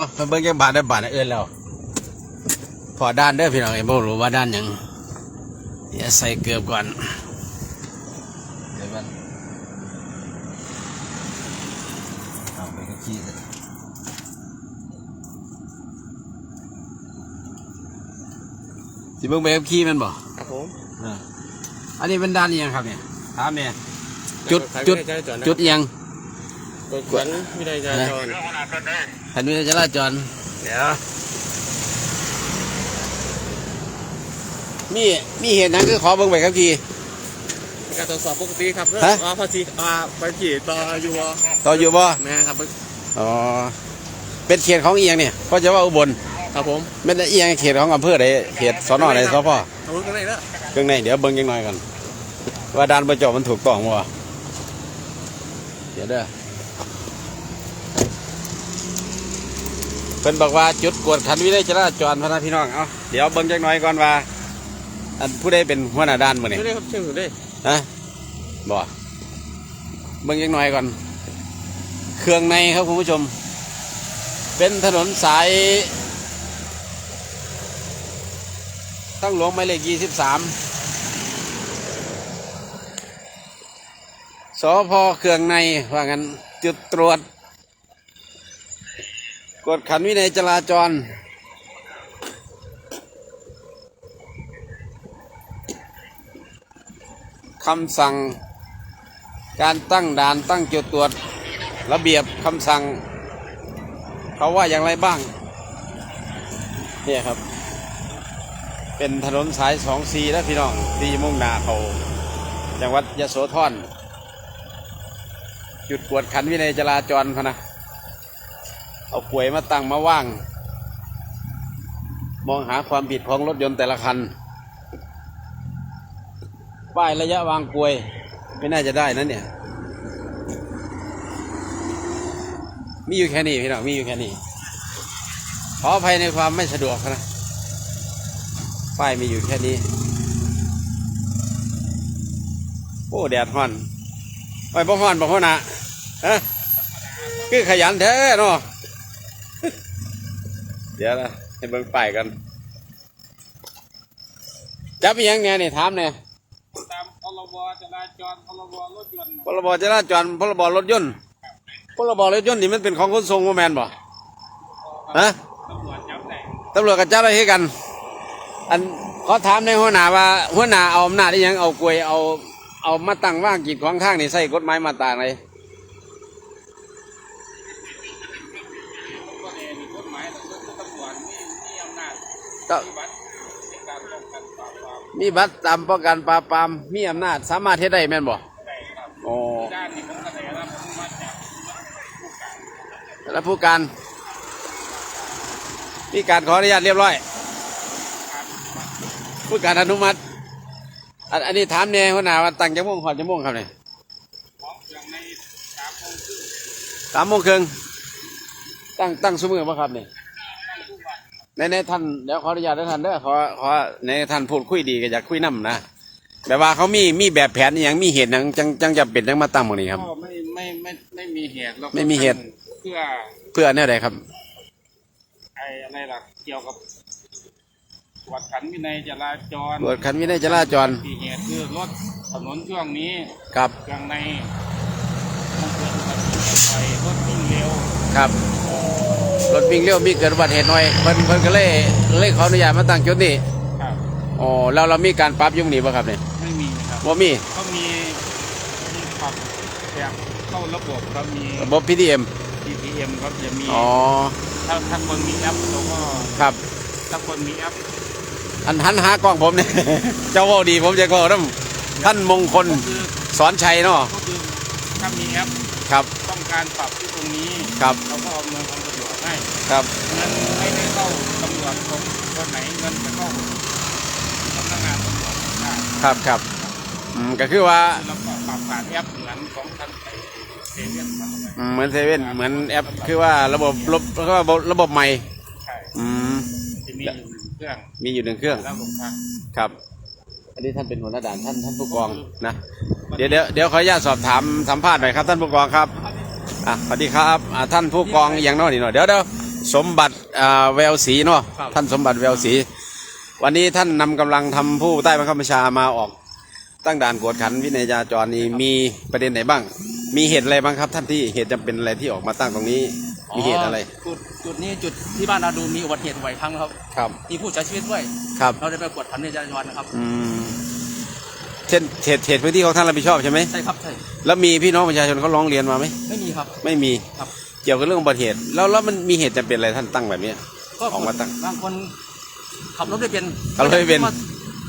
มาเบิ่งจังบาทได้บาทได้เอื้อนแล้ว พอด้านเด้อพี่น้องไอ้บ่รู้ว่าด้านหยังอย่าใส่เกือบก่อนเดี๋ยวมันเอาไปก็ขี้เลยสิเบิ่งไปกับขี้แมันบ่ครับผมอ่าอันนี้เป็นด้านอิหยังครับเนี่ยถามเนี่ยจุดจุดจุดอิหยัง กดขวัญวินัยจราจรแผ่นวินัยจราจรเดี๋ยวมีมีเหตุหยังคือขอเบิ่งไปครับขี้การตรวจสอบปกติครับเพื่อฮะว่าภาษีอ่าไปขี่ต่ออยู่วต่ออยู่บ่แม่ครับอ๋อเป็นเขตของเอียงเนี่ยก็จะว่าอุบลครับผมไม่ได้เอียงเขตของอำเภอใดเขตสนใดสพทะลุกันไหนแล้วเครื่องในเดี๋ยวเบิ่งยังหน่อยกันว่าด่านประจอบมันถูกต้องบ่เดี๋ยวเด้อ เพิ่นบอกว่าจุดกวดขันวินัยจราจรพะนะพี่น้อง เอาเดี๋ยวเบิ่งจักหน่อยก่อนว่า อันผู้ใดเป็นหัวหน้าด่านมื้อนี้ไม่ได้ครับเชื่อถือได้ฮะบ่เบิ่งยังหน่อยก่อน เครื่องในครับคุณผู้ชม เป็นถนนสายตั้งหลวงหมายเลขยี่สิบสามสพเครื่องในว่างั้นจุดตรวจ กดขันวินัยจราจร คำสั่ง การตั้งด่านตั้งจุดตรวจ ระเบียบคำสั่ง เขาว่าอย่างไรบ้าง เนี่ยครับ เป็นถนนสายสองสีแล้วพี่น้องที่มุ่งนาเขาจังหวัดยโสธร จุดกวดขันวินัยจราจรพนะ เอาป่วยมาตั้งมาว่าง มองหาความผิดของรถยนต์แต่ละคัน ป้ายระยะวางกลวย ไม่น่าจะได้นะเนี่ย มีอยู่แค่นี้พี่น้องมีอยู่แค่นี้ ขออภัยในความไม่สะดวกนะ ป้ายมีอยู่แค่นี้ โอ้แดดฮ้อนไปบ่ฮ้อนบ่ฮ้อนนะฮะคือขยันแท้เนาะ เดี๋ยวนะให้เบิ่งป้ายกัน จับอีหยังไงนี่ถามเนี่ยตามพรบจราจรพรบรถยนต์พรบจราจรพรบรถยนต์พรบรถยนต์นี่มันเป็นของขนส่งว่าแมนบ่ฮะตำรวจจับไหนตำรวจกับเจ้าหน้าที่กัน อันขอถามในหัวหน้าว่า หัวหน้าเอาอำนาจได้ยังเอากลวยเอาเอามาตั้งว่างกีดขวางทางนี่ใส่กฎหมายมาตราไหน ก็เองมีกฎหมายแต่ก็ตำรวจมีมีอำนาจ ก็ มีบัตรในการป้องมีบัตรตามป้องกันปราบปรามมีอำนาจสามารถเฮ็ดได้แม่นบ่โอ้แล้วผู้การมีการขออนุญาตเรียบร้อย ผู้การอนุมัติ อันนี้ถามเนี่ยหัวหน้าว่าตั้งจะม่วงหอดจะม่วงครับเนี่ยสามโมงครึ่งสามโมงครึ่งตั้งตั้งสมือป่ะครับเนี่ย ในในท่านเดี๋ยวขออนุญาตนะท่านเด้อขอขอในท่านพูดคุยดีก็อยากคุยน้ำนะแบบว่าเขามีมีแบบแผนอหย่างมีเหตุหยังจังจังจะเป็นจังมาตั้งหมดนี้ครับ ก็ไม่ไม่ไม่ไม่มีเหตุแล้วก็ไม่มีเหตุ เพื่อเพื่อแนวใดครับ ไอ้อะไรล่ะเกี่ยวกับกวดขันวินัยจราจรตรวจคันวินัยจราจรที่เหตุคือรถถนนช่วงนี้ครับเครื่องในมันเกิดอุบัติเหตุบ่อยรถวิ่งเร็ว ครับ รถวิ่งเร็วมีเกิดอุบัติเหตุหน่อยเพิ่นเพิ่นก็เลยเลยขออนุญาตมาตั้งจุดนี้ครับอ๋อแล้วเรามีการปรับอยุ่งนี้ป่ะครับเนี่ยไม่มีนะครับว่ามีก็มีมีปรับแบบเข้าระบบครับมี ระบบ PDM GPM ครับจะมีอ๋อถ้าถ้าคนมีแอปเราก็ครับ ถ้าคนมีแอปอันหันหากล้องผมเนี่ย เจ้าเว่าดีผมจะก็น้ำท่านมงคลก็คือสอนชัยเนาะก็คือถ้ามีแอปครับต้องการปรับที่ตรงนี้ครับ เราก็อำนวยความสะดวก ให้ครับเงินไม่ได้เข้าตำรวจคนคนไหนเงินจะเข้าสำนักงานตำรวจแห่งชาติครับครับอืมก็คือว่าแล้วก็ปรับผ่านแอปเหมือนของทันไอเซเว่นทำอะไรอืมเหมือนเซเว่นเหมือนแอปคือว่าระบบระบบก็ระบบระบบใหม่ใช่อืมจะมีอยู่หนึ่งเครื่องมีอยู่หนึ่งเครื่องแล้วลงทาง ครับ อันนี้ท่านเป็นหัวหน้าด่านท่านท่านผู้กองนะเดี๋ยวเดี๋ยวเดี๋ยวขออนุญาตสอบถามสัมภาษณ์หน่อยครับท่านผู้กองครับ อะสวัสดีครับอะท่านผู้กองอย่างน้อยนี่หน่อยเดี๋ยวเดี๋ยวสมบัติอ่าแววศรีเนาะครับ ท่านสมบัติแววศรีวันนี้ท่านนำกำลังทำผู้ใต้บังคับบัญชามาออก ตั้งด่านกวดขันวินัยจราจรนี้มีประเด็นไหนบ้าง มีเหตุอะไรบ้างครับท่านที่เหตุจำเป็นอะไรที่ออกมาตั้งตรงนี้ มีเหตุอะไรจุดจุดนี้จุดที่บ้านนาดูมีอุบัติเหตุบ่อยครั้งนะครับ ครับมีผู้เสียชีวิตด้วย ครับ เราได้ไปกวดขันในจราจรนะครับ อืม เช่นเหตุเหตุพื้นที่ของท่านรับผิดชอบใช่ไหมใช่ครับใช่แล้วมีพี่น้องประชาชนเขาร้องเรียนมาไหมไม่มีครับ ไม่มีครับ เกี่ยวกับเรื่องอุบัติเหตุ แล้วแล้วมันมีเหตุจำเป็นอะไรท่านตั้งแบบเนี้ย ก็ออกมาตั้งบางคนขับรถไม่เป็นขับรถไม่เป็น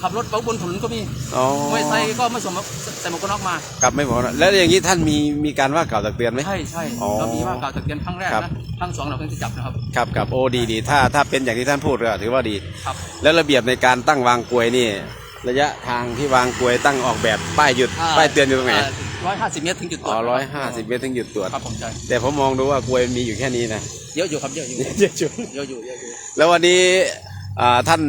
ขับรถบนถนนก็มีอ๋อไม่ใส่ก็ไม่สวมใส่หมวกกันน็อกมาครับไม่พอนะแล้วอย่างนี้ท่านมีมีการว่ากล่าวตักเตือนไหมใช่ใช่อ๋อเรามีว่ากล่าวตักเตือนครั้งแรกครับนะครั้งสองเราเพิ่งจะจับนะครับครับครับโอ้ดีดีถ้าถ้าเป็นอย่างที่ท่านพูดก็ถือว่าดีครับแล้วระเบียบในการตั้งวางกลวยนี่ ระยะทางที่วางกลวยตั้งออกแบบป้ายหยุดป้ายเตือนอยู่ตรงไหนร้อยห้าสิบเมตรถึงจุดตรอ๋วอจร้อยห้าสิบเมตรถึงหยุดตรวจครับผมใช่แต่ผมมองดูว่ากลวยมีอยู่แค่นี้นะเยอะอยู่ครับเยอะอยู่เยอะจุดเยอะอยู่เยอะอยู่แล้ววันนี้อ่าท่าน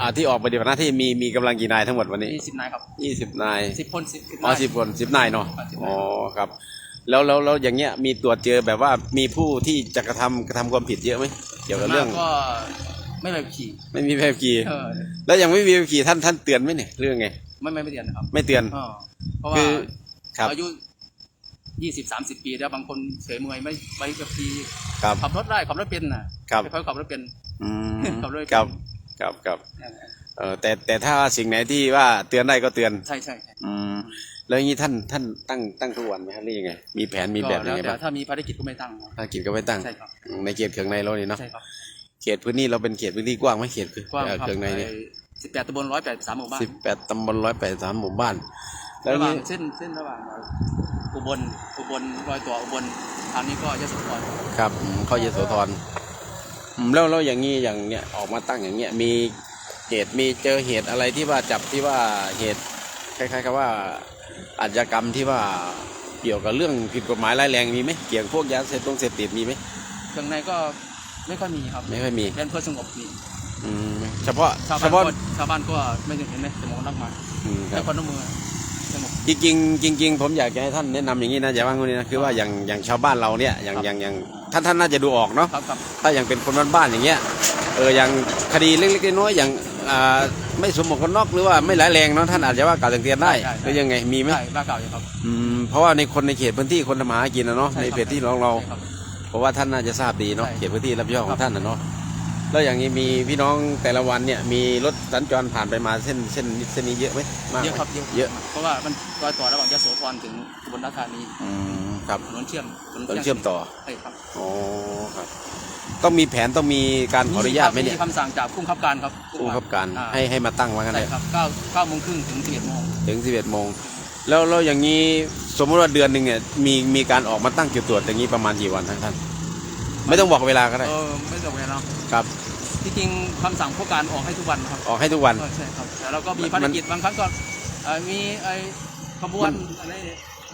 อ่าที่ออกปฏิบัติหน้าที่มีมีกำลังกี่นายทั้งหมดวันนี้มีสิบนายครับยี่สิบนายสิบคนสิบอ๋อสิบคนสิบนายเนาะครับ10นายอ๋อครับแล้วแล้วแล้วอย่างเงี้ยมีตรวจเจอแบบว่ามีผู้ที่จะกระทำกระทำความผิดเยอะไหมเกี่ยวกับเรื่องมากก็ ไม่แบบขี่ไม่มีใบขับขี่เออแล้วยังไม่มีใบขับขี่ท่านท่านเตือนไหมเนี่ยเรื่องไง ไม่ไม่ไม่เรียนนะครับ ไม่เตือนเออเพราะว่าคือครับอายุยี่สิบสามสิบปีแล้วบางคนเฉยเมยไม่ไม่กับขี่ครับขับรถได้ขับรถเป็นนะครับไม่ค่อยขับรถเป็นอืมขับรถครับครับครับเออแต่แต่ถ้าสิ่งไหนที่ว่าเตือนได้ก็เตือนใช่ใช่ใช่อืมแล้วอย่างนี้ท่านท่านตั้งตั้งทุกวันไหมครับหรือยังไง มีแผนมีแบบก็ยังแล้วไงแต่บ้างถ้ามีภารกิจก็ไม่ตั้งครับภารกิจก็ไม่ตั้งใช่ครับอืมในเขตเขืองในเรานี่เนาะใช่ครับ เขตพื้นที่เราเป็นเขตพื้นที่กว้างไหมเขตคือกว้างเอ่อครับเขืองในเนี่ยสิบแปดตำบลร้อยแปดสามหมู่บ้านสิบแปดตำบลร้อยแปดสามหมู่บ้าน แล้วระหว่างนี่เส้นเส้นระหว่างอุบลอุบลรอยต่ออุบลทางนี้ก็ยโสธรครับอืมเข้าเยโสธรอืมแล้วแล้วอย่างนี้อย่างเนี้ยออกมาตั้งอย่างเงี้ยมีเหตุมีเจอเหตุอะไรที่ว่าจับที่ว่าเหตุคล้ายๆกับว่าอาชญากรรมที่ว่าเกี่ยวกับเรื่องผิดกฎหมายร้ายแรงมีไหมเกี่ยวกับพวกยาเสพติดเสพติดมีไหมเครื่องในก็ ไม่ค่อยมีครับไม่ค่อยมีเป็นเพื่อสงบมีอืมเฉพาะชาวเฉบ้านพาะก็ชาวบ้านก็ไม่ได้เห็นไหมสมองนักมาอืมคแล้รัวบคนน้ำมือสงบ จริงๆจริงๆผมอยากจะให้ท่านแนะนำอย่างนี้นะอย่าว่างคนนี้นะคือว่าอย่างอย่างชาวบ้านเราเนี่ยอย่างครับ อย่างอย่างท่านท่านน่าจะดูออกเนาะครับครับถ้าอย่างเป็นคนบ้านๆอย่างเงี้ยเอออย่างคดีเล็กๆน้อยๆอย่างอ่าไม่สมหมวกกันน็อกหรือว่าไม่ร้ายแรงเนาะท่านอาจจะว่ากล่าวตักเตือนได้หรือยังไงมีไหมใช่บ้าเก่าอยู่ครับอืมเพราะว่าในคนในเขตพื้นที่คนทำมาหากินนะเนาะใช่ในครับเขตที่ของเรา ใช่ครับ เพราะว่าท่านน่าจะทราบดีเนาะใช่เขตพื้นที่รับผิดชอบขครัอบงท่านนะเนาะแล้วอย่างนี้มีพี่น้องแต่ละวันเนี่ยมีรถสัญจรผ่านไปมาเส้นเส้นเส้นนี้เยอะไหมมากไหมเยอะครับเยอะเยอะเพราะว่ามันรอยต่อระหว่างยโสธรถึงอุบลราชธานีอืมครับถนนเชื่อมถนนเชื่อมต่อใช่ครับอ๋อครับ ต้องมีแผนต้องมีการขออนุญาตไหมเนี่ยคำสั่งจากผู้บังคับการครับผู้บังคับการอ่ให้ให้มาตั้งไว้กันใช่เลยครับเก้าเก้าโมงครึ่งถึงสิบเอ็ดโมงถึง 11โมง แล้วแล้วอย่างนี้สมมติว่าเดือนหนึ่งเนี่ยมีมีการออกมาตั้งจุดตรวจอย่างนี้ประมาณกี่วันท่านท่าน ไม่ต้องบอกเวลาก็ได้เออไม่ต้องเวลาครับ ที่จริงคำสั่งผู้การออกให้ทุกวันครับออกให้ทุกวันเออใช่ครับแต่เราก็มีมันภารกิจบางครั้งก็เอ่อมีไอ้ขบวนอะไร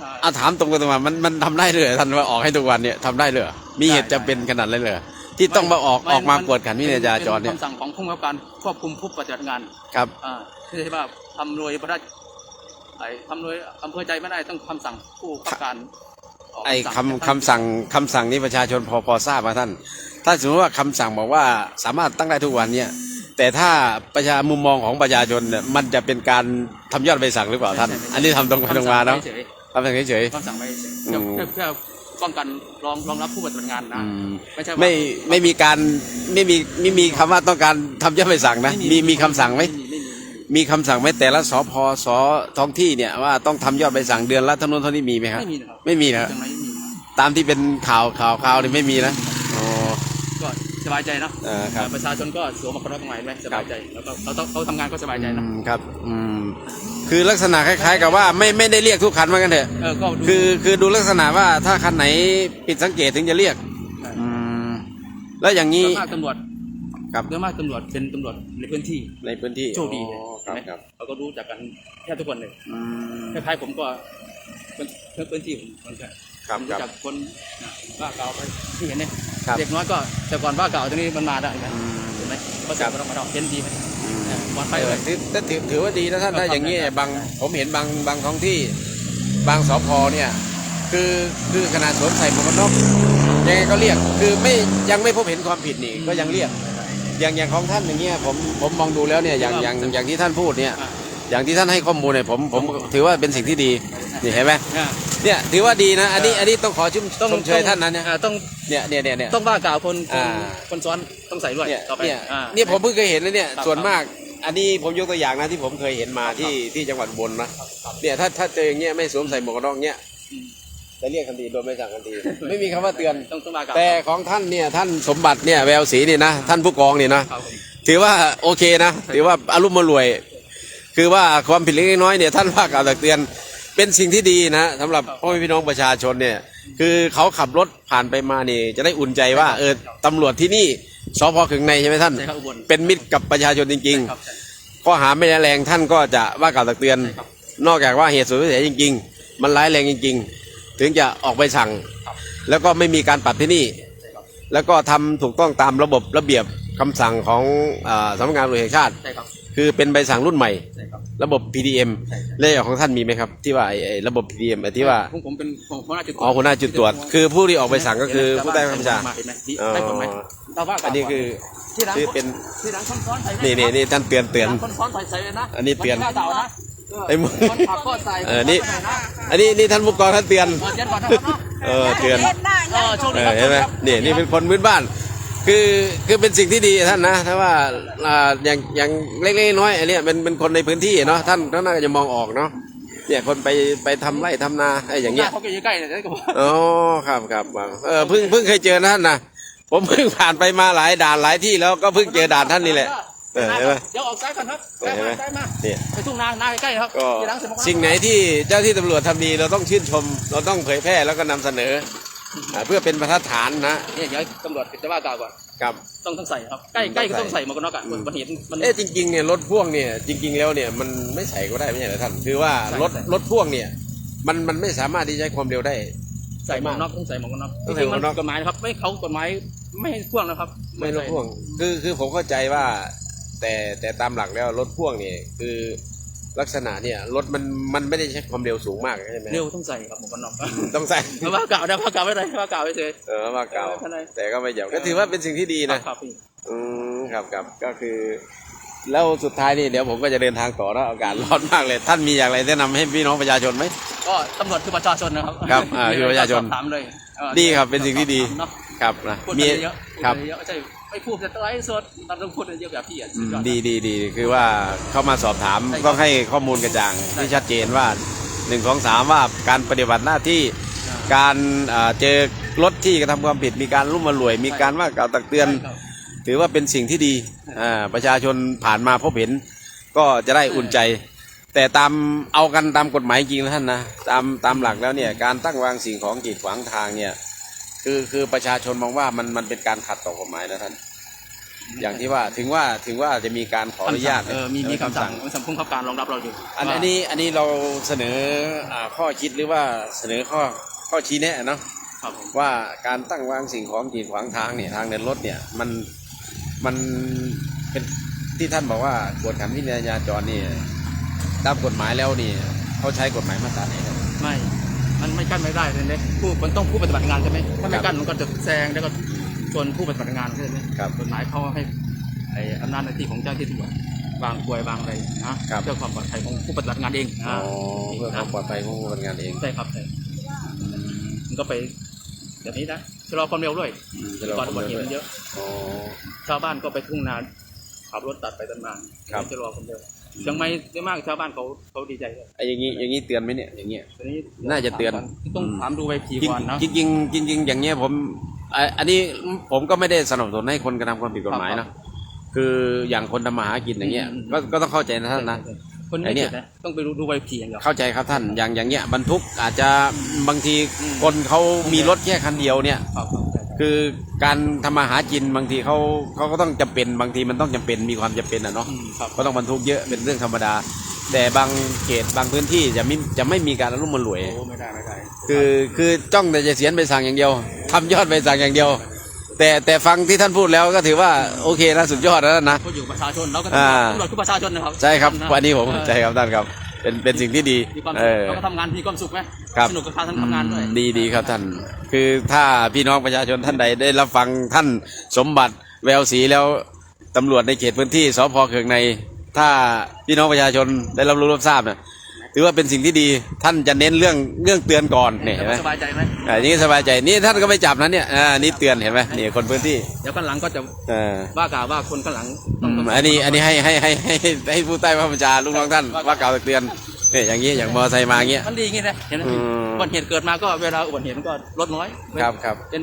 อ่าอาถามตรงไปตรงมามันมันทำได้เลยเหรอท่านว่าออกให้ทุกวันเนี่ยทำได้เลยเหรอมีเหตุได้จำเป็นขนาดนั้นเลยเหรอที่ต้องมาออกไออกมากวดขันวินัยจราจรเป็เนี่ยคำสั่งของผู้บังคับการควบคุมผู้ปฏิบัติงานครับอ่าไม่ใช่ว่าทำโดยพระราช ไอ้ทำโดยอำเภอใจไม่ได้ต้องคำสั่งผู้บังคับการกไอ้สั่งคำคำสั่งคำสั่งนี้ประชาชนพอพอทราบมาท่าน ถ้าสมมติว่าคำสั่งบอกว่าสามารถตั้งได้ทุกวันเนี่ย แต่ถ้าประชามุมมองของประชาชนเนี่ยมันจะเป็นการทำยอดใบสั่งหรือเปล่าท่าน อันนี้ทำตรงไปตรงมาเนาะเฉยทำเฉยๆคำสั่งไม่เฉยอืๆเพื่อมเพื่อเพื่อป้องกันรองรองรับผู้ปฏิบัติงานๆนะ อืมไม่ใช่ว่าไม่ไม่มีการไม่มีไม่มีคำว่าต้องการทำยอดใบสั่งนะ มีมีคำสั่งไหม ไม่มีไม่มีมีคำสั่งไหมแต่ละสพสท้องที่เนี่ยว่าต้องทำยอดใบสั่งเดือนละเท่านั้นเท่านี้มีไหมครับไม่มีนะครับไม่มีนะจังไรไม่มีครับตามที่เป็นข่าวข่าวข่าวนี่ไม่มีนะอ๋อ ก็สบายใจเนอะเออครับประชาชนก็สวมหมวกกันน็อกทำไมไหมสบายใจแล้วก็เขาต้องเขาทำงานก็สบายใจอืนะมครับอืมคือลักษณะคล้าย ๆ กับว่าไม่ไม่ได้เรียกทุกคันเหมือนกันเถอะ เออก็ดู คือคือดูลักษณะว่าถ้าคันไหนผิดสังเกตถึงจะเรียกอืมแล้วอย่างนี้ ส่วนมากตำรวจ ครับส่วนมากตำรวจเป็นตำรวจในพื้นที่ในพื้นที่โชคดีอ๋อคใช่รับไหมครับเขาก็รู้จักกันแทบทุกคนเลยอืม คล้ายๆผมก็เป็นเพื่อนพื้นที่ผมเหมือนกันครับผมครัรู้บจักคนนะบ้าเก่าไปที่เห็นเนี่ยครับ เด็กน้อยก็แต่ก่อนบ้าเก่าตรงนี้มันมาได้ไหมอืม เห็นไหมก็จับมาเรามาเราเห็นดีไหมอืมเออปลอดภัยเอเลอยถือแต่ถือถือว่าดีนะท่านก็ถ้าอย่างนี้ทำได้บางผมเห็นบางบางท้องที่บางสพเนี่ยคคือคือขนาดสวมใส่หมวกกันน็อกยังไงก็เรียก คือไม่ยังไม่พบเห็นความผิดนี่ก็ยังเรียก อย่างอย่างของท่านอย่างเงี้ยผมผมมองดูแล้วเนี่ยอย่างอย่างอย่างที่ท่านพูดเนี่ยอ่าอย่างที่ท่านให้ข้อมูลเนี่ยผมผมถือว่าเป็นสิ่งที่ดีนี่เห็นไหมอ่าเนี่ยถือว่าดีนะอันนี้อันนี้ต้องขอชื่นต้องชมเชยท่านนั้นเนี่ยอ่าต้องเนี่ยเนี่ยเนี่ยเนี่ยต้องว่ากล่าวคนคนอ่าคนซ้อนต้องใส่ด้วยเนี่ยต่อไปเนี่ยอ่าเนี่ยผมเพิ่งเคยเห็นนะเนี่ยครับส่วนมากอันนี้ผมยกตัวอย่างนะที่ผมเคยเห็นมาที่ที่จังหวัดอุบนนะเนี่ยถ้าถ้าเจออย่างเงี้ยไม่สวมใส่หมวกกันน็อกเงี้ยอืม จะเรียกทันทีโดยไม่สั่งทันที ไม่มีคำว่าเตือน ต้องต้องว่ากล่าวแต่ของท่านเนี่ยท่านสมบัติเนี่ยแววศรีนี่นะท่านผู้กองนี่นะครับผมถือว่าโอเคนะถือว่าอารมณ์มารวย คือว่าความผิดเล็กๆน้อยๆเนี่ยท่านว่ากล่าวตักเตือนเป็นสิ่งที่ดีนะสำหรับพ่อแม่พี่น้องประชาชนเนี่ยคือเขาขับรถผ่านไปมานี่จะได้อุ่นใจว่าเออตำรวจที่นี่สพขึงในใช่ไหมท่าน ใช่ครับอุบลเป็นมิตรกับประชาชนจริงครับใช่ๆข้อหาไม่ร้ายแรงท่านก็จะว่ากล่าวตักเตือน ใช่ครับ นอกจากว่าเหตุสุดวิสัยจริง ๆ มันร้ายแรงจริงๆ ถึงจะออกไปสั่งครับแล้วก็ไม่มีการปรับที่นี่ใช่ครับแล้วก็ทำถูกต้องตามระบบระเบียบคำสั่งของอาสำนักงานตำรวจแห่งชาติใช่ครับคือเป็นใบสั่งรุ่นใหม่ใช่ครับระบบ PDM ใช่ครับและของท่านมีไหมครับ ที่ว่าไอ้ไอ้ระบบ PDM ไอ้ที่ว่าผมผมเป็นผมหัวหน้าจุดตรวจอ๋อหัวหน้าจุดตรวจ คือผู้ที่ออกไปสั่งก็คือผู้ใต้บังคับบัญชาเห็นไหมนี่อ๋อได้ผลไหมเราว่ากล่าวอันนี้คือที่หลังคือเป็นที่หลังคนซ้อนใส่ไหมนี่นี่นี่ท่านเตือนเตือนคนซ้อนใส่ใส่เลยนะอันนี้เตือนมัจะกล้าด่านะไอ้มึงคนขับก็ใส่เออนี่คขับก็ใส่ะ อันนี้นี่ท่านผู้กองท่านเตือนเปิดเย็นก่อนนะครับเนาะเออเตือนเออช่วงเอนี้อเห็นไหมนี่นี่เป็นคนพื้นบ้าน คือคือเป็นสิ่งที่ดีท่านนะถ้าว่าอ่าอย่างอย่างเล็กๆน้อยๆอันเนี้ยเป็นเป็นคนในพื้นที่เนาะท่านท่านน่าจะมองออกเนาะเนี่ยคนไปไปทำไร่ทำนาไอ้อย่างเงี้ยเขาก็อยู่ใกล้เนี่ยได้ก็บอกอ๋อครับครับเออเพิ่งเพิ่งเคยเจอนะท่านนะผมเพิ่งผ่านไปมาหลายด่านหลายที่แล้วก็เพิ่งเจอด่านท่านนี่แหละ เออเห็นไหมเดี๋ยวออกซ้ายก่อนครับเออเห็นไหมซ้ายมาเนี่ยไปทุ่งนานาใกล้ๆครับก็ที่หลังเสร็จหมดแล้วสิ่งไหนที่เจ้าที่ตำรวจทำดีเราต้องชื่นชม เราต้องเผยแพร่แล้วก็นำเสนออ่าเพื่อเป็นบรรทัดฐานนะเนี่ยเดี๋ยวให้ตำรวจจะว่ากล่าวก่อนกับต้องต้องใส่ครับใกล้ใกล้ก็ต้องใส่หมวกกันน็อกอะมันเห็นมันเอ๊ะจริงๆเนี่ยรถพ่วงเนี่ยจริง ๆ แล้วเนี่ยมันไม่ใส่ก็ได้ไม่ใช่เหรอท่านคือว่าใส่รถใส่รถพ่วงเนี่ยมันมันไม่สามารถที่จะใช้ความเร็วได้ใส่หมวกกันน็อกต้องใส่หมวกกันน็อกต้จองใส่ริงหมวกกันน็อกๆมันกฎหมายนะครับ ไม่เขากฎหมายไม่ให้พ่วงนะครับ ไม่รถพ่วง คือคือผมเข้าใจว่า แต่แต่ตามหลักแล้วรถพ่วงเนี่ยคือลักษณะเนี่ยรถมันมันไม่ได้ใช้ความเร็วสูงมากใช่ไหมเร็วต้องใส่ครับหมวกกันน็อกต้องใส่แต่ว่ากล่าวได้ว่ากล่าวไว้เลยว่ากล่าวไว้เลยเออมาเก่าไม่เป็นไรแต่ก็ไม่เหยียบก็ถือว่าเป็นสิ่งที่ดีนะครับพี่อืมครับครับก็คือ แล้วสุดท้ายนี่เดี๋ยวผมก็จะเดินทางต่อแล้วอากาศร้อนมากเลย ท่านมีอย่างไรแนะนำให้พี่น้องประชาชนไหมก็ตำรวจคือประชาชนนะครับครับอ่าคือประชาชนสอบถามเลยเออดีครับเป็นสิ่งที่ดีเนาะครับนะพูดมีกันเยอะพูดครับกันเยอะไม่ใช่ ไม่พูดแต่ไลฟ์สดเราต้องพูดกันเยอะแบบพี่อะอืสุดมยอดดีดีดีคือว่าเข้ามาสอบถามใช่ครับต้องให้ข้อมูลกระจ่างใช่ที่ชัดเจนว่าหนึ่งสองสามว่าการปฏิบัติหน้าที่อ่า การอ่าเจอรถที่กระทำความผิดมีการรุ่มมารวย มีการว่ากล่าวตักเตือน ใช่ครับ ถือว่าเป็นสิ่งที่ดีอ่าประชาชนผ่านมาพบเห็นก็จะได้อุ่นใจ แต่ตามเอากันตามกฎหมายจริงนะท่านนะตามตามหลักแล้วเนี่ยการตั้งวางสิ่งของกีดขวางทางเนี่ย คือคือประชาชนมองว่ามันมันเป็นการขัดต่อกฎหมายนะท่าน อย่างที่ว่าถึงว่าถึงว่าจะมีการขออนุญาตเออมีมีคำสั่งคำสั่งพุ่งขับการรองรับเราอยู่อันว่าอันนี้อันนี้เราเสนออ่าข้อคิดหรือว่าเสนอข้อข้อชี้แนะเนาะครับผมว่าการตั้งวางสิ่งของกีดขวางทางเนี่ยทางเดินรถเนี่ยมันมันเป็นที่ท่านบอกว่ากวดขันวินัยจราจรนี่ตามกฎหมายแล้วนี่เขาใช้กฎหมายมาตราไหนครับไม่ มันไม่กั้นไม่ได้เลยเนี่ยผู้มันต้องผู้ปฏิบัติงานใช่ไหมถ้าไม่กั้นมันก็จะแซงแล้วก็ชนผู้ปฏิบัติงานใช่ไหมครับกฎหมายเขาให้ไอ้อำนาจหน้าที่ของเจ้าหน้าที่ตำรวจวางกลวยวางอะไรนะครับเพื่อความปลอดภัยของผู้ปฏิบัติงานเองอ๋นะอเพื่อความปลอดภัยของผู้ปฏิบัติงานเองใช่ครับใช่มันก็ไปแบบนี้นะชะลอความเร็วด้วยอืมจะรอก่อนคอุวามบัติเหเร็ตุวมันเยอะอ๋อชาวบ้านก็ไปทุ่งนาขับรถตัดไปตัดมาครับชะลอความเร็ว เชียงใหม่ได้มากชาวบ้านเขาเขาดีใจเลยไอ้อย่างนี้อย่างนี้เตือนไหมเนี่ยอย่างเงี้ยทีนี้น่าจะเตือน ต้องถามดูใบขี่ก่อนนะจริงจริงๆจริงๆอย่างเงี้ยผมอะอันนี้ผมก็ไม่ได้สนับสนุนให้คนกระทำความผิดกฎหมายครัเนาะบคืออย่างคนทำมาหากินอย่างเงี้ยอืมก็ก็ต้องเข้าใจนะท่านนะ คนไอ้ไม่เนี่เจ็ยบนะต้องไปดูดูใบขี่อย่างเดียว เข้าใจครับท่านอย่างอย่างเงี้ยบรรทุกอาจจะบางทีอืมคนเขามีรถแค่คันเดียวเนี่ย ครับครับใช่ ครับคือการทำมาหากินบางทีเขาเขาก็ต้องจำเป็นบางทีมันต้องจำเป็นมีความจำเป็นอะเนาะอืมครับก็ต้องบรรทุกเยอะเป็นเรื่องธรรมดา แต่บางเขตบางพื้นที่จะไม่จะไม่มีการอารมณ์มารวยโอ้ไม่ได้ไม่ได้คือคือจ้องแต่จะเสียนไปสั่งอย่างเดียวทำยอดไปสั่งอย่างเดียว แต่แต่ฟังที่ท่านพูดแล้วก็ถือว่าโอเคนะสุดยอดแล้วนะเขาอยู่ประชาชนเราก็อ่าตำรวจคือประชาชนนะครับใช่ครับนะวันนี้ผมใจครับท่านครับ เป็นเป็นสิ่งที่ดีมีความเอสุขอ แล้วก็ทำงานมีความสุขไหมครับ สนุกกับการทำงานด้วย ดีดีครับท่าน คือถ้าพี่น้องประชาชนท่านใดได้รับฟังท่านสมบัติแววสีแล้วตำรวจในเขตพื้นที่สพเคืองใน ถ้าพี่น้องประชาชนได้รับรู้รับทราบเนี่ย ถือว่าเป็นสิ่งที่ดีท่านจะเน้นเรื่องเรื่องเตือนก่อนเนี่ยเห็นไหมสบายใจไหมอ่าอย่างนี้สบายใจนี่ท่านก็ไม่จับนะเนี่ยอ่านี่เตือนเห็นไหมนี่คนพื้นที่เดี๋ยวกันหลังก็จะเออว่ากล่าวว่าคนข้างหลังอืมอันนี้อันนี้ให้ให้ให้ให้ให้ผู้ใต้บังคับบัญชาลูกน้องท่านว่ากล่าวตักเตือนเนี่ยอย่างนี้อย่างมอไซค์มาอย่างเงี้ยมันดีอย่างงี้นะเห็นไหมอืมอุบัติเหตุเกิดมาก็เวลาอุบัติเหตุมันก็ลดน้อยครับครับเป็น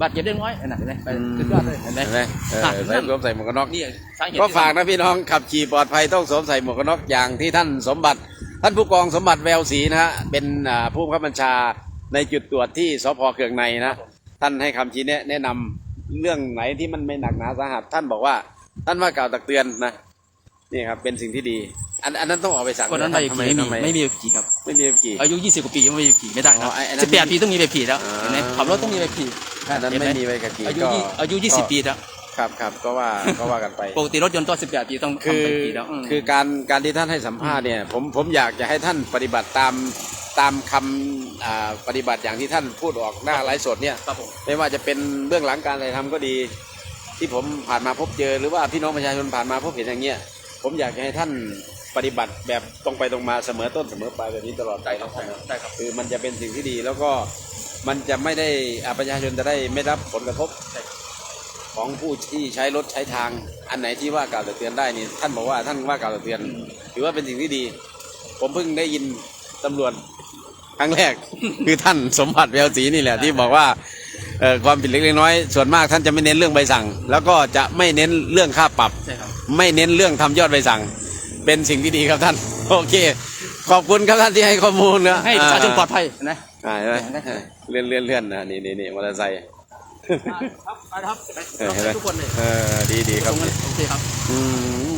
บาดเจ็บได้น้อยเห็นไหมเห็นไหมไปสุดยอดเลยเห็นไหมเห็นไหมเอออะใส่สวมใส่หมวกกันน็อกนี่สาเหตุก็ฝากนะพี่น้องขับขี่ปลอดภัยต้องสวมใส่หมวกกันน็อกอย่างที่ท่านสมบัติ ท่านผู้กองสมบัติแววศรีนะฮะเป็นอ่าผู้บังคับบัญชาในจุดตรวจที่สพเคืองในนะท่านให้คำชี้แนะแนะนำเรื่องไหนที่มันไม่หนักหนาสาหัสท่านบอกว่า ท่านว่ากล่าวตักเตือนนะนี่ครับเป็นสิ่งที่ดี อันอันนั้นต้องออกไปสั่งคนนั้นใบทำขี่ไม่มีทำไม่มีใบขี่ครับไม่มีใบขี่อายุ20กว่าปียังไม่มีใบขี่ไม่ได้อ๋นะอไอ้ไอ้นั่นสิบแปดปีต้องมีใบขี่แล้วอ่าเห็นไหมขับรถต้องมีใบขี่อันนั้นเห็นไหไม่มีใบขับขี่อายุก็ยี่อายุ20ปีแล้ว ครับครับก็ว่าก็ว่ากันไป ปกติรถยนต์ต้อง18 ปีต้องคืทำอใบขี่แล้วม คือการการที่ท่านให้สัมภาษณ์เนี่ยผมผมอยากจะให้ท่านปฏิบัติตามตามคำอ่าปฏิบัติอย่างที่ท่านพูดออกหน้าไลฟ์สดเนี่ยครับผม ไม่ว่าจะเป็นเบื้องหลังการถ่ายทำก็ดี ที่ผมผ่านมาพบเจอ หรือว่าพี่น้องประชาชนผ่านมาพบเห็นอย่างเงี้ยผมอยากจะให้ท่านปฏิบัติแบบตรงไปตรงมาเสมอต้นเสมอปลายแบบนี้ตลอดไปนะท่านนะ ได้ครับ คือมันจะเป็นสิ่งที่ดีแล้วก็มันจะไม่ได้อ่าประชาชนจะได้ไม่รับผลกระทบ ของผู้ที่ใช้รถใช้ทาง อันไหนที่ว่ากล่าวตักเตือนได้นี่ท่านบอกว่าท่านว่ากล่าวตักเตือน ถือว่าเป็นสิ่งที่ดี ผมเพิ่งได้ยินตำรวจครั้งแรก คือท่านสมบัติแววศรีนี่แหละที่บอกว่าเอ่อความผิดเล็กๆน้อยๆส่วนมากท่านจะไม่เน้นเรื่องใบสั่ง แล้วก็จะไม่เน้นเรื่องค่าปรับใช่ครับไม่เน้นเรื่องทำยอดใบสั่ง เป็นสิ่งที่ดีครับท่าน โอเค ขอบคุณครับท่านที่ให้ข้อมูลนะให้ประชาชนปลอดภัยนะอ่าเห็นไหมเลื่อนเลื่อนเลื่อนนะนี่นี่นี่มอเตอร์ไซค์ ครับไปนะครับเออเห็นไหมทุกคนเลยเออดีดีครับตงนั้นโอเคครับอื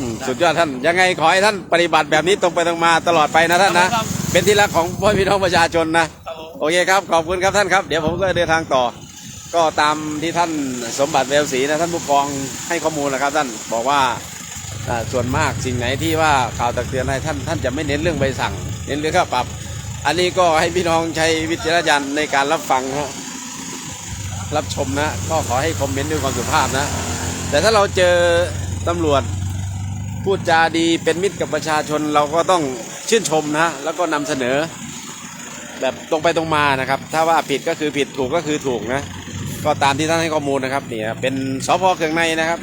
มสุดยอดท่านยังไงขอให้ท่านปฏิบัติแบบนี้ตรงไปตรงมาตลอดไปนะท่านนะครับเป็นที่รักของพ่อพี่น้องประชาชนนะครับผมโอเคครับขอบคุณครับท่านครับ เดี๋ยวผมก็เดินทางต่อ ก็ตามที่ท่านสมบัติแววศรีนะท่านผู้กองให้ข้อมูลนะครับท่านบอกว่าอ่าส่วนมากสิ่งไหนที่ว่าข่าวตักเตือนให้ท่านท่านจะไม่เน้นเรื่องใบสั่ง เน้นเรื่องค่าปรับ อันนี้ก็ให้พี่น้องใช้วิจารณญาณในการรับฟังนะ รับชมนะ ก็ขอให้คอมเมนต์ด้วยความสุภาพนะ แต่ถ้าเราเจอตำรวจพูดจาดีเป็นมิตรกับประชาชนเราก็ต้องชื่นชมนะ แล้วก็นำเสนอ แบบตรงไปตรงมานะครับ ถ้าว่าผิดก็คือผิดถูกก็คือถูกนะ ก็ตามที่ท่านให้ข้อมูลนะครับเนี่ยเป็นสพเคืองในนะครับ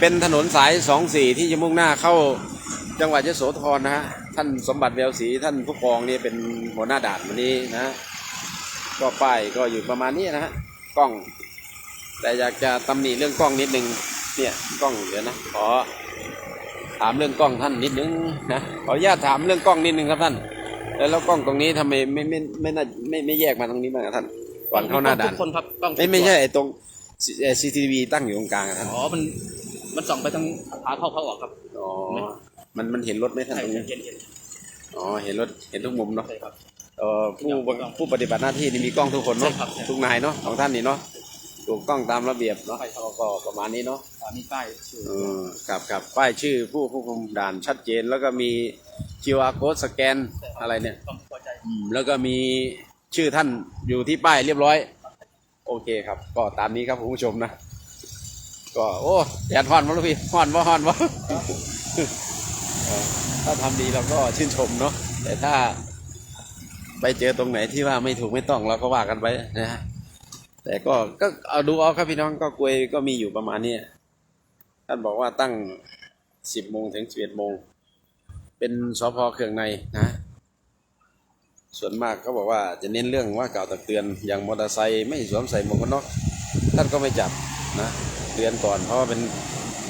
เป็นถนนสายสองสี่ที่จะมุ่งหน้าเข้าจังหวัดยโสธรนะฮะท่านสมบัติแววศรีท่านผู้กองนี่เป็นหัวหน้าด่านวันนี้นะ ก็ป้ายก็อยู่ประมาณนี้นะฮะ ล้อง แต่อยากจะตำหนิเรื่องกล้องนิดนึงเนี่ยกล้องเดี๋ยวนะขอถามเรื่องกล้องท่านนิดนึงนะขออนุญาตถามเรื่องกล้องนิดนึงครับท่าน แล้วแล้วกล้องตรงนี้ทำไมไม่ไม่ไม่น่าไม่ไม่แยกมาตรงนี้บ้างอะท่านก่อนเข้าหน้าด่านทุกคนครับต้องไม่ไม่ใช่ไอ้ตรงซีทีวีตั้งอยู่ตรงกลางอะท่านอ๋อมันมันส่องไปทางขาเข้าเข้าออกครับอ๋อมันมันเห็นรถไหมท่านใช่ตรงนี้เห็นเห็นอ๋อเห็นรถเห็นทุกมุมเนาะใช่ครับ เอ่อผู้ผู้ปฏิบัติหน้าที่นี่มีกล้องทุกคนเนาะใช่ครับใช่ ทุกนายเนาะของท่านนี่เนาะถูกต้องตามระเบียบเนาะใช่ครับก็ก็ประมาณนี้เนาะอ่ามีป้ายชื่อเออกับกับป้ายชื่อผู้ควบคุมด่านชัดเจน แล้วก็มี QR code สแกนอะไรเนี่ยต้องพอใจอืมแล้วก็มีชื่อท่านอยู่ที่ป้ายเรียบร้อย โอเคครับ ก็ตามนี้ครับคุณผู้ชมนะ ก็โอ้แดดฮ้อนวะลูกพี่ฮ้อนวะฮ้อนวะเออถ้าทำดีเราก็ชื่นชมเนาะแต่ถ้า ไปเจอตรงไหนที่ว่าไม่ถูกไม่ต้องเราก็ว่ากันไปนะฮะแต่ก็ก็เอาดูเอาครับพี่น้องก็กลวยก็มีอยู่ประมาณนี้ท่านบอกว่าตั้งสิบโมงถึงสิบเอ็ดโมง เป็นสพเครื่องในนะ ส่วนมากเขาบอกว่าจะเน้นเรื่องว่ากล่าวตักเตือนอย่างมอเตอร์ไซค์ไม่สวมใส่หมวกกันน็อกท่านก็ไม่จับนะเตือนก่อนเพราะว่าเป็น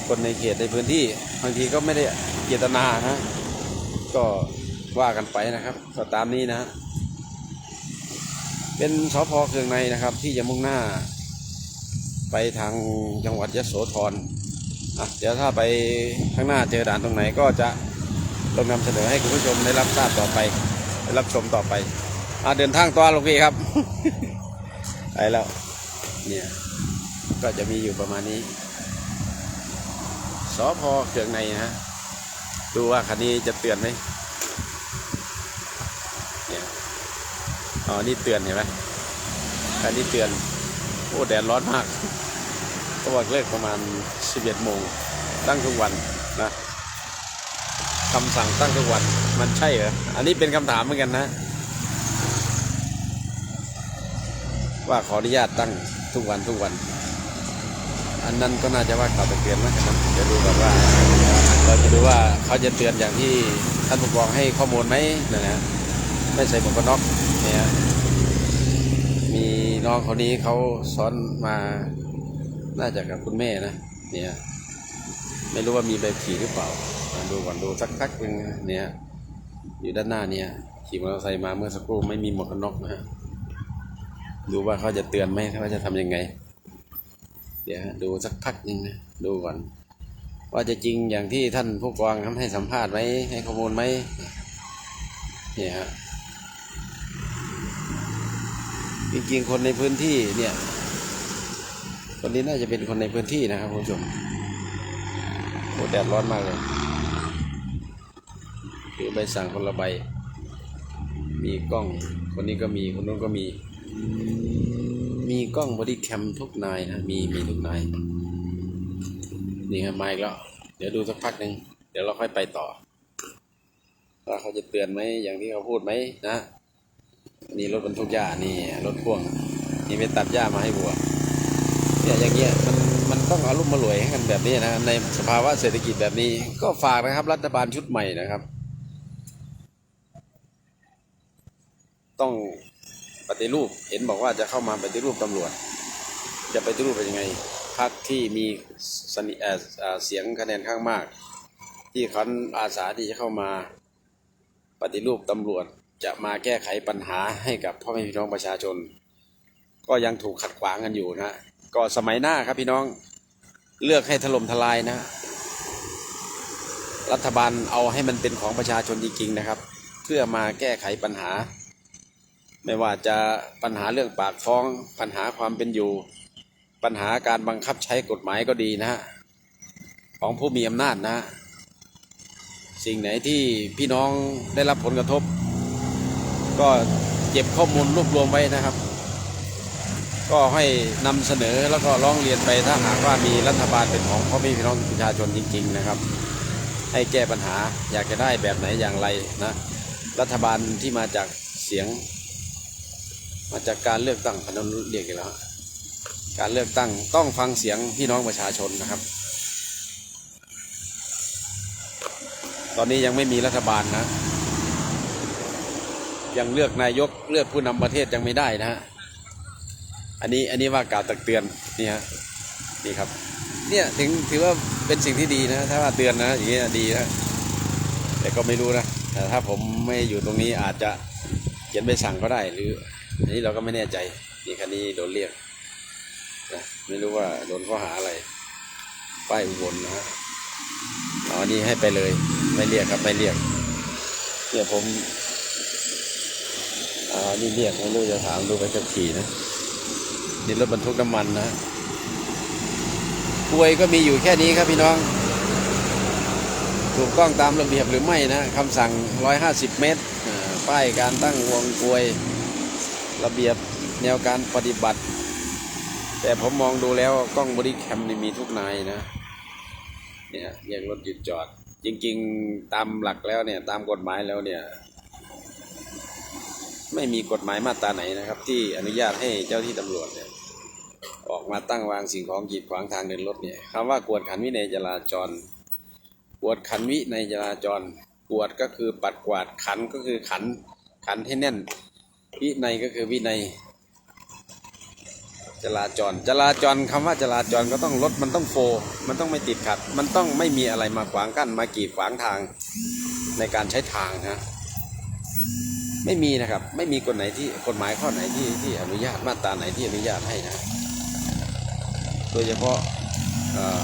คนในเขตในพื้นที่บางทีก็ไม่ได้เจตนานะ ก็ว่ากันไปนะครับก็ตามนี้นะ เป็นสพเครื่องในนะครับ ที่จะมุ่งหน้า ไปทางจังหวัดยะโสธรอะเดี๋ยวถ้าไปข้างหน้าเจอด่านตรงไหนก็จะลงนำเสนอให้คุณผู้ชมได้รับทราบต่อไป ได้รับชมต่อไปอะเดินทางต่อลูกพี่ครับ ไปแล้ว เนี่ย ก็จะมีอยู่ประมาณนี้สพเครื่องในนะ ดูว่าคันนี้จะเตือนไหม อ๋อ นี่เตือนเห็นไหมอันนี้เตือน โอ้ แดดร้อนมากก็บอกเลิกประมาณ 11โมง ตั้งทุกวันนะคำสั่งตั้งทุกวัน มันใช่เหรอ อันนี้เป็นคำถามเหมือนกันนะ ว่าขออนุญาตตั้งทุกวันทุกวัน อันนั้นก็น่าจะว่ากล่าวตักเตือนนะครับเดี๋ยวดูก่อนว่า เราจะดูว่าเขาจะเตือนอย่างที่ท่านผู้กองให้ข้อมูลไหมนะฮะไม่ใส่หมวกกันน็อก นี่ยมีน้องคนนี้เขาซ้อนมาน่าจะกับคุณแม่นะเนี่ยไม่รู้ว่ามีใบขี่หรือเปล่าดูก่อนดูสักพักหนึ่งเนี่ยอยู่ด้านหน้าเนี่ยขี่มอเตอร์ไซค์มาเมื่อสักครู่ไม่มีหมวกกันน็อกนะฮะดูว่าเขาจะเตือนไหมเขาจะทำยังไง เดี๋ยวฮะดูสักพักหนึ่งนะดูก่อน ว่าจะจริงอย่างที่ท่านผู้กองทำให้สัมภาษณ์ไหมให้ข้อมูลไหมเนี่ยฮะ จริงๆคนในพื้นที่เนี่ยคนนี้น่าจะเป็นคนในพื้นที่นะครับคุณผู้ชมโอ้แดดร้อนมากเลยถือใบสั่งคนละใบ มีกล้อง คนนี้ก็มี คนนู้นก็มี มีกล้องบอดี้แคมทุกนายนะ มี มีทุกนาย นี่ครับมาอีกแล้ว เดี๋ยวดูสักพักหนึ่ง เดี๋ยวเราค่อยไปต่อว่าเขาจะเตือนไหม อย่างที่เขาพูดไหมนะ นี่รถบรรทุกหญ้านี่รถพ่วงนี่ไปตัดหญ้ามาให้วัวเนี่ยอย่างเงี้ยมันมันต้องอารุ่มมารวยให้กันแบบนี้นะในสภาวะเศรษฐกิจแบบนี้ก็ฝากนะครับ รัฐบาลชุดใหม่นะครับ ต้องปฏิรูปเห็นบอกว่าจะเข้ามาปฏิรูปตำรวจ จะปฏิรูปเป็นยังไงพรรคที่มีสนิเอเสียงคะแนนข้างมาก ที่เขาอาสาที่จะเข้ามาปฏิรูปตำรวจ จะมาแก้ไขปัญหาให้กับพ่อแม่พี่น้องประชาชน ก็ยังถูกขัดขวางกันอยู่นะก็สมัยหน้าครับพี่น้องเลือกให้ถล่มทลายนะ รัฐบาลเอาให้มันเป็นของประชาชนจริงๆนะครับ เพื่อมาแก้ไขปัญหา ไม่ว่าจะปัญหาเรื่องปากท้อง ปัญหาความเป็นอยู่ ปัญหาการบังคับใช้กฎหมายก็ดีนะฮะของผู้มีอำนาจนะ สิ่งไหนที่พี่น้องได้รับผลกระทบ ก็เก็บข้อมูลรวบรวมไว้นะครับ ก็ให้นำเสนอแล้วก็ร้องเรียนไปถ้าหากว่ามีรัฐบาลเป็นของพ่อแม่พี่น้องประชาชนจริง ๆ นะครับ ให้แก้ปัญหาอยากจะได้แบบไหนอย่างไรนะรัฐบาลที่มาจากเสียง มาจากการเลือกตั้งพนนเรียกกันแล้วการเลือกตั้งต้องฟังเสียงพี่น้องประชาชนนะครับ ตอนนี้ยังไม่มีรัฐบาลนะ ยังเลือกนายกเลือกผู้นำประเทศยังไม่ได้นะฮะอันนี้อันนี้ว่ากล่าวตักเตือนนี่ฮะนี่ครับ เนี่ยถึงถือว่าเป็นสิ่งที่ดีนะถ้าว่าเตือนนะอย่างนี้นะดีนะแต่ก็ไม่รู้นะแต่ถ้าผมไม่อยู่ตรงนี้อาจจะเขียนใบสั่งก็ได้หรือ อันนี้เราก็ไม่แน่ใจนี่คันนี้โดนเรียกนะไม่รู้ว่าโดนข้อหาอะไร ป้ายอุบลนะฮะอ๋อนี่ให้ไปเลย ไม่เรียกครับไม่เรียกเนี่ยผม อ่านี่เรียกไม่รู้จะถามดูไปขับขี่นะนี่รถบรรทุกน้ำมันนะกลวยก็มีอยู่แค่นี้ครับพี่น้อง ถูกต้องตามระเบียบหรือไม่นะคำสั่ง 150 เมตร ป้ายการตั้งวงกลวย ระเบียบแนวการปฏิบัติ แต่ผมมองดูแล้วกล้องบอดี้แคมนี่มีทุกนายนะ เนี่ยแยกรถหยุดจอด จริง ๆ ตามหลักแล้วเนี่ย ตามกฎหมายแล้วเนี่ย ไม่มีกฎหมายมาตราไหนนะครับ ที่อนุญาตให้เจ้าที่ตำรวจเนี่ยออกมาตั้งวางสิ่งของกีดขวางทางเดินรถเนี่ยคำว่ากวดขันวินัยจราจร กวดขันวินัยจราจร กวดก็คือปัดกวาดขันก็คือขันขันให้แน่น วินัยก็คือวินัยจราจร จราจรคำว่าจราจรก็ต้องรถมันต้องโฟ มันต้องไม่ติดขัด มันต้องไม่มีอะไรมาขวางกั้นมากีดขวางทางในการใช้ทางนะ ไม่มีนะครับ ไม่มีกฎไหนที่กฎหมายข้อไหนที่ที่อนุญาตมาตราไหนที่อนุญาตให้นะ โดยเฉพาะเอ่อ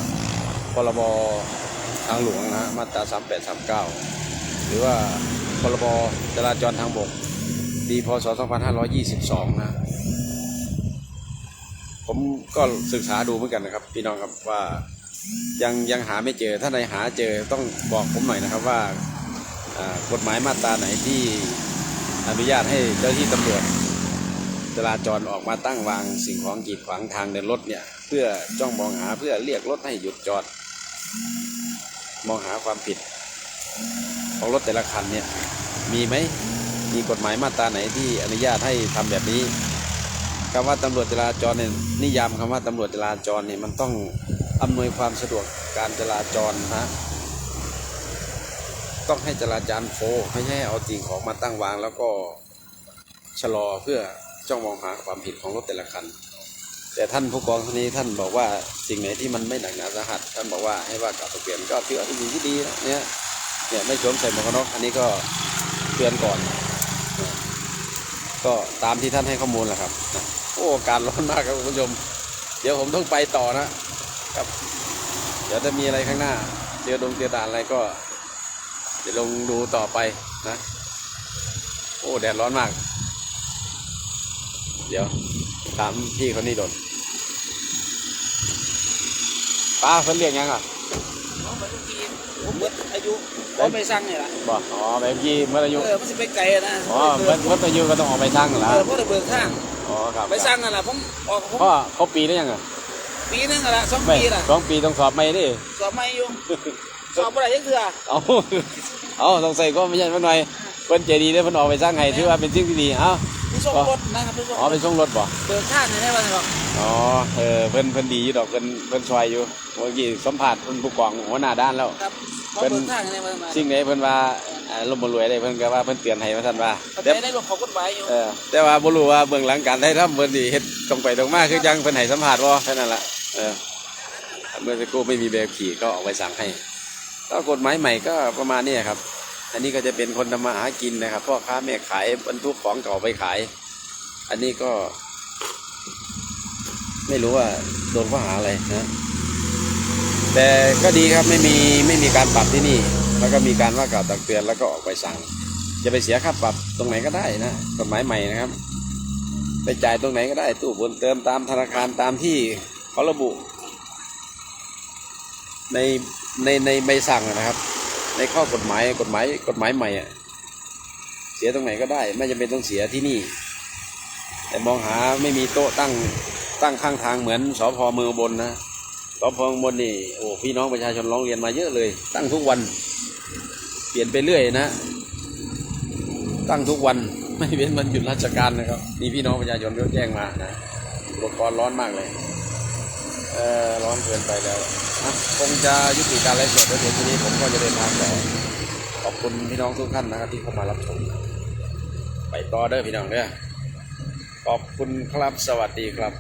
พรบทางหลวงนะฮะมาตรา 3839 หรือว่าพรบจราจรทางบกปีพศ 2522 นะ ผมก็ศึกษาดูเหมือนกันนะครับ พี่น้องครับว่ายังยังหาไม่เจอ ถ้าใครหาเจอต้องบอกผมหน่อยนะครับว่ากฎหมายมาตราไหนที่ อนุญาตให้เจ้าที่ตำรวจจราจรออกมาตั้งวางสิ่งของกีดขวางทางเดินรถเนี่ย เพื่อจ้องมองหาเพื่อเรียกรถให้หยุดจอด มองหาความผิด ของรถแต่ละคันเนี่ย มีไหมมีกฎหมายมาตราไหนที่อนุญาตให้ทำแบบนี้คำว่าตำรวจจราจรเนี่ยนิยามคำว่าตำรวจจราจรเนี่ยมันต้องอำนวยความสะดวกการจราจรนะ ต้องให้จราจรโฟไม่ใช่เอาสิ่งของมาตั้งวาง แล้วก็ชะลอเพื่อจ้องมองหาความผิดของรถแต่ละคัน แต่ท่านผู้กองท่านนี้ท่านบอกว่าสิ่งไหนที่มันไม่หนักหนาสาหัส ท่านบอกว่าให้ว่ากลับไปเปลี่ยนก็ถือว่าเป็นสิ่งที่ดีนะเนี่ยเนี่ยไม่สวมใส่หมวกกันน็อกอันนี้ก็เตือนก่อน ก็ตามที่ท่านให้ข้อมูลแหละครับ โอ้กาศร้อนมากครับคุณผู้ชม เดี๋ยวผมต้องไปต่อนะครับ เดี๋ยวถ้ามีอะไรข้างหน้าเจอดงเจอด่านอะไรก็ ดี๋ยวลงดูต่อไปนะ โอ้แดดร้อนมาก เดี๋ยวถามพี่คนนี้โดนป้าเพิ่นเรียกยังอะน้องไปทุกทีผมเบิดอายุผมไปสั่งนี่ล่ะบอกอ๋อแบบยี่เมื่ออายุเออมันสิไปไกลนะอ๋อเมื่อเมื่ออายุก็ต้องออกไปช่างเหรอเออเพราะได้เบิกทางอ๋อครับไปสั่งนั่นล่ะผมออกผมพ่อเขาปีได้ยังอะปีหนึงนั่นล่ะสองไม่ปีล่ะสองปีต้องสอบไม่ดิสอบไม่อยู่ สอบบ่ได้ยังเถื่อเอาเอาสงสัยก็ไม่ใช่เพิ่นหน่อยเพิ่นใจดีได้อเพิ่นออกไปสร้างให้ถือว่าเป็นสิ่งที่ดีเอ้าผู้ส่งรถนะครับผู้ส่งอ๋อไปส่งรถบ่เบิกทางนี่ได้บ่ครับอ๋อเออเพิ่นเพิ่นดีอยู่ดอกเพิ่นเพิ่นช่วยอยู่เมื่อกี้สัมผัสเพิ่นผู้กองหัวหน้าด้านแล้วครับเขาเป็นเบิกทางนี่ได้บ่มาสิ่งไหนเพิ่นว่าอ่าลมบ่รวยได้เพิ่นก็ว่าเพิ่นเตือนให้ว่าซั่นว่าเขาแต่ใจได้รถเขากฎหมายอยู่เออแต่ว่าบ่รู้ว่าเบื้องหลังการได้ทำเพิ่นสิเฮ็ดตรงไปตรงมาคือจังเพิ่นให้สัมภาษณ์บ่แค่นั้นล่ะเออเมื่อสักครู่ไม่มีแบบขี่ก็ออกไปสั่งให้ ก็กฎหมายใหม่ก็ประมาณนี้ครับ อันนี้ก็จะเป็นคนทำมาหากินนะครับพ่อค้าแม่ขายบรรทุกของเก่าไปขาย อันนี้ก็ ไม่รู้ว่าโดนข้อหาอะไรนะแต่ก็ดีครับไม่มีไม่มีการปรับที่นี่ แล้วก็มีการว่ากล่าวตักเตือนแล้วก็ออกไปสั่ง จะไปเสียค่าปรับตรงไหนก็ได้นะกฎหมายใหม่นะครับ ไปจ่ายตรงไหนก็ได้ตู้บนเติมตามธนาคารตามที่เขาระบุ ในในในใบสั่งนะครับ ในข้อกฎหมายกฎหมายกฎหมายใหม่อะเสียตรงไหนก็ได้ ไม่จำเป็นต้องเสียที่นี่ แต่มองหาไม่มีโต๊ะตั้งตั้งข้างทางเหมือนสพเมืองบนนะสพเมืองบนนี่โอ้พี่น้องประชาชนร้องเรียนมาเยอะเลย ตั้งทุกวัน เปลี่ยนไปเรื่อยนะ ตั้งทุกวันไม่เว้นวันหยุดราชการนะครับมีพี่น้องประชาชนก็แจ้งมานะอุปกรณ์ร้อนมากเลย เออร้อนเกินไปแล้วนะคงจะยุติการไลฟ์สดแล้วเดี๋ยวทีนี้ผมก็จะเดินทางต่อขอบคุณพี่น้องทุกท่านนะครับที่เข้ามารับชมไปต่อเด้อพี่น้องเด้อขอบคุณครับสวัสดีครับ